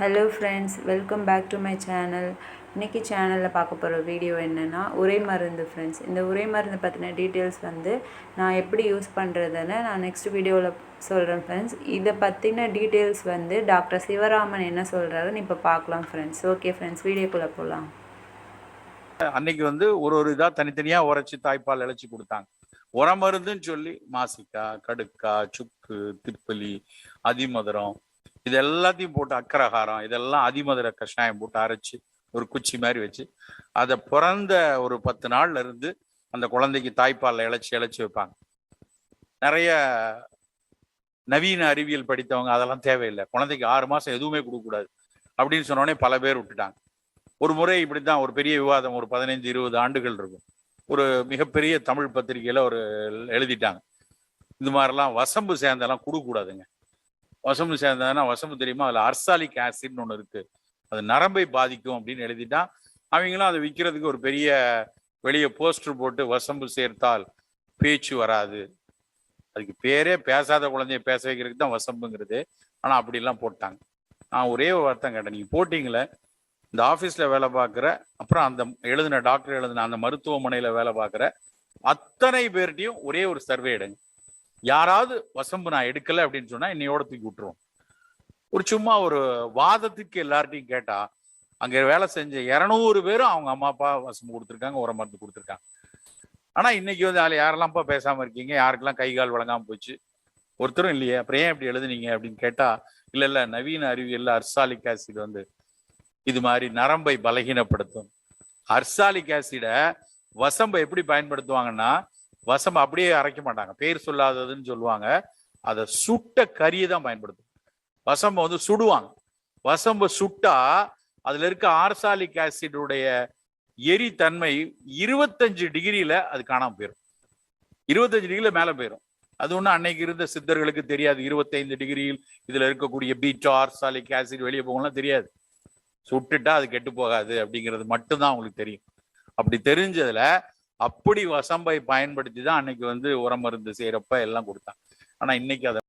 Hello friends welcome back to my channel இன்றைக்கி சேனலில் பார்க்க போகிற வீடியோ என்னென்னா உரை மருந்து ஃப்ரெண்ட்ஸ் இந்த உரை மருந்து பற்றின டீட்டெயில்ஸ் வந்து நான் எப்படி யூஸ் பண்ணுறதுன்னு நான் நெக்ஸ்ட் வீடியோவில் சொல்கிறேன் ஃப்ரெண்ட்ஸ் இதை பற்றின டீட்டெயில்ஸ் வந்து டாக்டர் சிவராமன் என்ன சொல்கிறாருன்னு இப்போ பார்க்கலாம் ஃப்ரெண்ட்ஸ் ஓகே ஃப்ரெண்ட்ஸ் வீடியோக்குள்ளே போகலாம் அன்னைக்கு வந்து ஒரு ஒரு இதாக தனித்தனியாக உரைச்சி தாய்ப்பால் இழைச்சி கொடுத்தாங்க. உரமருந்துன்னு சொல்லி மாசிக்கா கடுக்கா சுக்கு திப்பலி அதிமதுரம் இது எல்லாத்தையும் போட்டு அக்கரகாரம் இதெல்லாம் அதிமதுர கஷாயம் போட்டு அரைச்சு ஒரு குச்சி மாதிரி வச்சு அதை பிறந்த ஒரு பத்து நாள்ல இருந்து அந்த குழந்தைக்கு தாய்ப்பாலில் இழைச்சி இழைச்சி வைப்பாங்க. நிறைய நவீன அறிவியல் படித்தவங்க அதெல்லாம் தேவையில்லை. குழந்தைக்கு ஆறு மாசம் எதுவுமே கொடுக்கக்கூடாது அப்படின்னு சொன்னோடனே பல பேர் விட்டுட்டாங்க. ஒரு முறை இப்படித்தான் ஒரு பெரிய விவாதம் ஒரு பதினைந்து இருபது ஆண்டுகள் இருக்கும். ஒரு மிகப்பெரிய தமிழ் பத்திரிகையில் ஒரு எழுதிட்டாங்க. இந்த மாதிரிலாம் வசம்பு சேர்ந்தெல்லாம் கொடுக்கக்கூடாதுங்க வசம்பு சேர்ந்ததுன்னா வசம்பு தெரியுமா? அதுல அர்சாலிக் ஆசிட்னு ஒன்று இருக்கு. அது நரம்பை பாதிக்கும் அப்படின்னு எழுதிட்டா அவங்களும் அதை விற்கிறதுக்கு ஒரு பெரிய வெளியே போஸ்டர் போட்டு வசம்பு சேர்த்தால் பேச்சு வராது. அதுக்கு பேரே பேசாத குழந்தைய பேச வைக்கிறதுக்கு தான் வசம்புங்கிறது. ஆனா அப்படிலாம் போட்டாங்க. நான் ஒரே வார்த்தை கேட்டேன். நீங்க போட்டிங்களே இந்த ஆஃபீஸ்ல வேலை பார்க்குற அப்புறம் அந்த எழுதின டாக்டர் எழுதின அந்த மருத்துவமனையில வேலை பார்க்குற அத்தனை பேர்கிட்டையும் ஒரே ஒரு சர்வே எடுங்க. யாராவது வசம்பு நான் எடுக்கல அப்படின்னு சொன்னா என்னையோட தூக்கி விட்டுருவோம் ஒரு சும்மா ஒரு வாதத்துக்கு எல்லார்ட்டையும் கேட்டா அங்க வேலை செஞ்ச இருநூறு பேரும் அவங்க அம்மா அப்பா வசம்பு கொடுத்துருக்காங்க உரம் மருந்து கொடுத்துருக்காங்க. ஆனா இன்னைக்கு வந்து அதில் யாரெல்லாம்ப்பா பேசாம இருக்கீங்க? யாருக்கெல்லாம் கை கால் வழங்காம போச்சு? ஒருத்தரும் இல்லையே. அப்புறம் ஏன் இப்படி எழுதுனீங்க அப்படின்னு கேட்டா இல்ல இல்ல நவீன அறிவியல் அர்சாலிக் ஆசிட் வந்து இது மாதிரி நரம்பை பலகீனப்படுத்தும். அர்சாலிக் ஆசிட வசம்பை எப்படி பயன்படுத்துவாங்கன்னா வசம் அப்படியே அரைக்க மாட்டாங்க. பேர் சொல்லாததுன்னு சொல்லுவாங்க. அதை சுட்ட கரியை தான் பயன்படுத்தும். வசம்பை வந்து சுடுவாங்க. வசம்பை சுட்டா அதுல இருக்க ஆர்சாலிக் ஆசிடுடைய எரித்தன்மை இருபத்தஞ்சு டிகிரியில அது காணாம போயிடும் இருபத்தஞ்சு டிகிரியில மேல போயிடும் அது ஒண்ணு அன்னைக்கு இருந்த சித்தர்களுக்கு தெரியாது. இருபத்தைந்து டிகிரியில் இதுல இருக்கக்கூடிய பீட்டா ஆர்சாலிக் ஆசிட் வெளியே போகலாம் தெரியாது. சுட்டுட்டா அது கெட்டு போகாது அப்படிங்கிறது மட்டும்தான் அவங்களுக்கு தெரியும். அப்படி தெரிஞ்சதுல அப்படி வசம்பை பயன்படுத்தி தான் அன்னைக்கு வந்து உரம் மருந்து செய்யறப்ப எல்லாம் கொடுத்தாங்க ஆனா இன்னைக்கு அதை